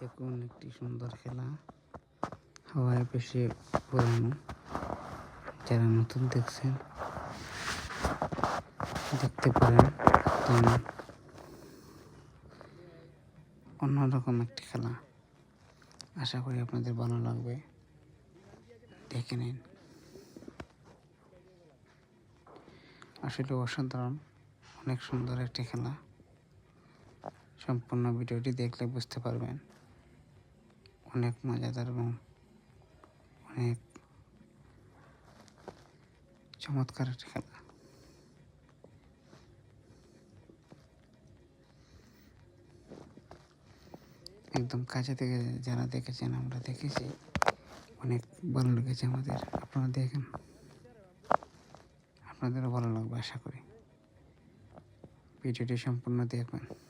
দেখুন, একটি সুন্দর খেলা। হাওয়ায় বেশি পুরানো যারা নতুন দেখছেন, দেখতে পারেন। অন্যরকম একটি খেলা। আশা করি আপনাদের ভালো লাগবে। দেখে নিন। আসলে অসাধারণ, অনেক সুন্দর একটি খেলা। সম্পূর্ণ ভিডিওটি দেখলে বুঝতে পারবেন। অনেক মজাদার এবং অনেক চমৎকার একটি খেলা। একদম কাছে থেকে যারা দেখেছেন, আমরা দেখেছি। অনেক ভালো লেগেছে আমাদের। আপনারা দেখেন। আপনাদেরও ভালো লাগবে, আশা করি। ভিডিওটি সম্পূর্ণ দেখবেন।